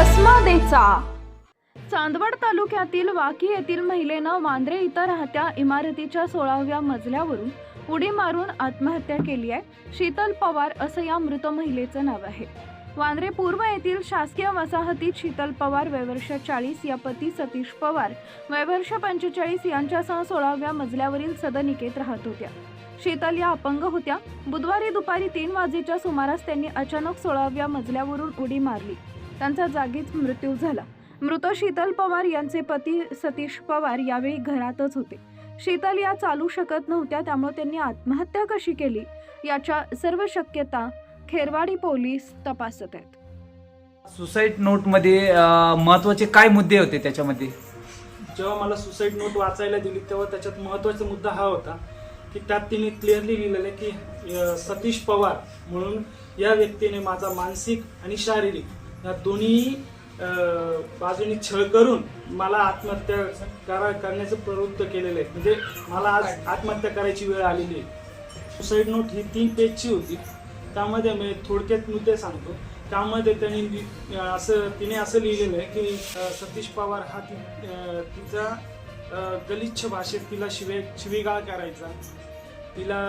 महिलेचा चांदवड तालुक्यातील वाकी येथील महिलेनं वांद्रे इथं राहत्या इमारतीच्या सोळाव्या मजल्यावरून उडी मारून आत्महत्या केली आहे. शीतल पवार असं या मृत महिलेचं नाव आहे. वांद्रे पूर्व येथील शासकीय वसाहतीत शीतल पवार वयवर्ष चाळीस या पती सतीश पवार वयवर्ष पंचेचाळीस यांच्यासह सोळाव्या मजल्यावरील सदनिकेत राहत होत्या. शीतल या अपंग होत्या. बुधवारी दुपारी तीन वाजेच्या सुमारास त्यांनी अचानक सोळाव्या मजल्यावरून उडी मारली. त्यांचा जागीच मृत्यू झाला. मृत शीतल पवार यांचे पती सतीश पवार यावेळी घरातच होते. शीतल या चालू शकत नव्हत्या त्यामुळे त्यांनी आत्महत्या कशी केली? याच्या सर्व शक्यता खेरवाडी पोलीस तपासत आहेत. सुसाईड नोटमध्ये महत्त्वाचे काय मुद्दे होते त्याच्यामध्ये? जेव्हा मला सुसाईड नोट वाचायला दिली तेव्हा त्याच्यात महत्त्वाचा मुद्दा हा होता की त्यात तिने क्लिअरली लिहिलेलं आहे की सतीश पवार म्हणून या व्यक्तीने माझा मानसिक आणि शारीरिक या दोन्ही बाजूनी छळ करून मला आत्महत्या करा करण्याचं प्रवृत्त केलेलं आहे म्हणजे मला आज आत्महत्या करायची वेळ आलेली आहे. सुसाईड नोट ही तीन पेजची होती. त्यामध्ये मी थोडक्यात मुद्दे सांगतो. त्यामध्ये त्यांनी असं तिने असं लिहिलेलं आहे की सतीश पवार हा ती तिचा गलिच्छ भाषेत तिला शिवे शिवीगाळ करायचा. तिला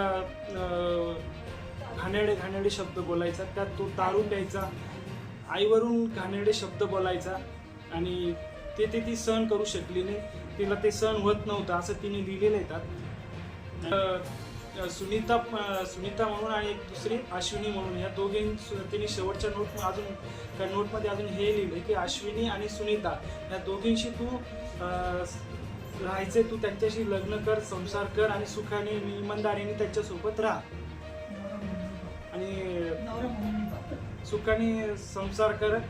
घाणेडे घाणेडे शब्द बोलायचा. त्यात तो तारू प्यायचा. आईवरून घाणेरडे शब्द बोलायचा आणि ते ते ती सहन करू शकली नाही. तिला ते सहन होत नव्हतं असं तिने लिहिलेलं आहे त्यात. सुनीता सुनीता म्हणून आणि एक दुसरी अश्विनी म्हणून या दोघी तिने शेवटच्या नोट अजून त्या नोटमध्ये अजून हे लिहिलं की अश्विनी आणि सुनीता या दोघींशी तू राहायचे तू त्यांच्याशी लग्न कर संसार कर आणि सुखाने इमानदारीने त्यांच्यासोबत राहा. आणि सुखाने संसार कर